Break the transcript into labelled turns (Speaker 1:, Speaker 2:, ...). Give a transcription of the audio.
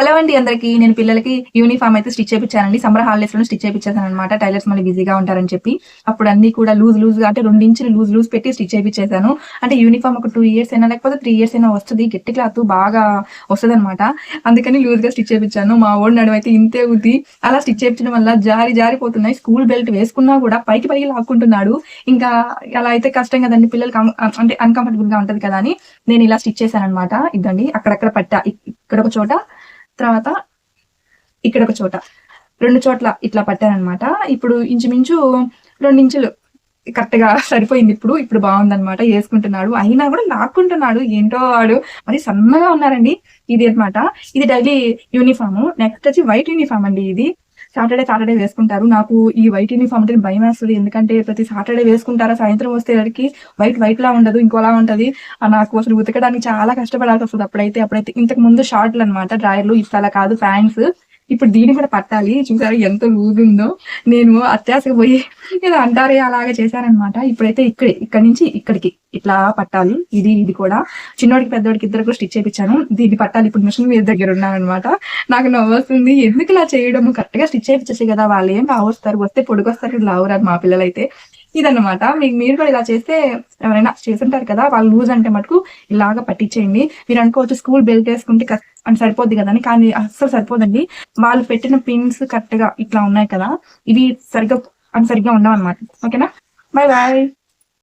Speaker 1: Hello అండి అందరికి. నేను పిల్లలకి యూనిఫామ్ అయితే స్టిచ్ చేయించానండి సమ్మర్ హాలిడేస్లో స్టిచ్ చేయించాను అనమాట టైలర్స్ మళ్ళీ బిజీగా ఉంటారని చెప్పి. అప్పుడు అన్ని కూడా లూజ్ లూజ్గా అంటే రెండించులు లూజ్ లూజ్ పెట్టి స్టిచ్ చేయించేసాను అంటే యూనిఫామ్ ఒక టూ ఇయర్స్ అయినా లేకపోతే త్రీ ఇయర్స్ అయినా వస్తుంది. గట్టి క్లాత్ బాగా వస్తుంది అనమాట అందుకని లూజ్గా స్టిచ్ చేయించాను మా ఓడి నడుము అయితే ఇంతే ఉంది అలా స్టిచ్ చేయించడం వల్ల జారి జారిపోతున్నాయి స్కూల్ బెల్ట్ వేసుకున్నా కూడా పైకి పైకి లాక్కుంటున్నాడు. ఇంకా అలా అయితే కష్టం కదండి. పిల్లలకి అంటే అన్కంఫర్టబుల్గా ఉంటది కదా అని నేను ఇలా స్టిచ్ చేశాను అనమాట ఇదండి అక్కడక్కడ పట్టా. ఇక్కడ ఒక చోట తర్వాత ఇక్కడ ఒక చోట. రెండు చోట్ల ఇట్లా పట్టానమాట ఇప్పుడు ఇంచుమించు రెండు ఇంచులు కరెక్ట్గా సరిపోయింది ఇప్పుడు. ఇప్పుడు బాగుందనమాట. వేసుకుంటున్నాడు అయినా కూడా లాక్కుంటున్నాడు. ఏంటో వాడు. మరి సన్నగా ఉన్నారండి. ఇది అనమాట ఇది డైలీ యూనిఫామ్. నెక్స్ట్ వచ్చి వైట్ యూనిఫామ్ అండి ఇది. సాటర్డే సాటర్డే వేసుకుంటారు. నాకు ఈ వైట్ యూనిఫామ్ అంటే భయం వేస్తుంది ఎందుకంటే ప్రతి సాటర్డే వేసుకుంటారా? సాయంత్రం వస్తేసరికి వైట్ వైట్ లా ఉండదు ఇంకోలా ఉంటది. ఆ నాకు అసలు ఉతకడానికి చాలా కష్టపడాల్సి వస్తుంది అప్పుడైతే. అప్పుడైతే ఇంతకు ముందు షార్ట్లు అనమాట డ్రాయర్లు. ఇప్పుడు అలా కాదు ప్యాంట్స్. ఇప్పుడు దీన్ని కూడా పట్టాలి. చూసారు ఎంత లూజ్ ఉందో. నేను అత్యాసకు పోయి ఏదో అంటారే అలాగే చేశానమాట ఇప్పుడైతే ఇక్కడే ఇక్కడ నుంచి ఇక్కడికి ఇట్లా పట్టాలి. ఇది ఇది కూడా. చిన్నోడికి పెద్దోడికి ఇద్దరు కూడా స్టిచ్ చేయించాను దీన్ని పట్టాలి. ఇప్పుడు మిషన్ మీద దగ్గర ఉన్నానమాట నాకు నవ్వు ఎందుకు ఇలా చేయడం కరెక్ట్గా స్టిచ్ చేయించేసి కదా వాళ్ళు. ఏం లావస్తారు వస్తే పొడుగొస్తారు. లావురారు మా పిల్లలైతే. ఇదన్నమాట. మీకు మీరు కూడా ఇలా చేస్తే ఎవరైనా చేస్తుంటారు కదా వాళ్ళు లూజ్ అంటే మటుకు ఇలాగా పట్టించేయండి. మీరు అనుకోవచ్చు స్కూల్ బెల్ట్ వేసుకుంటే అని సరిపోద్ది కదా అని కానీ అస్సలు సరిపోదండి. వాళ్ళు పెట్టిన పిన్స్ కరెక్ట్గా ఇట్లా ఉన్నాయి కదా ఇవి సరిగ్గా అని సరిగ్గా ఉండవు అనమాట ఓకేనా? Bye bye.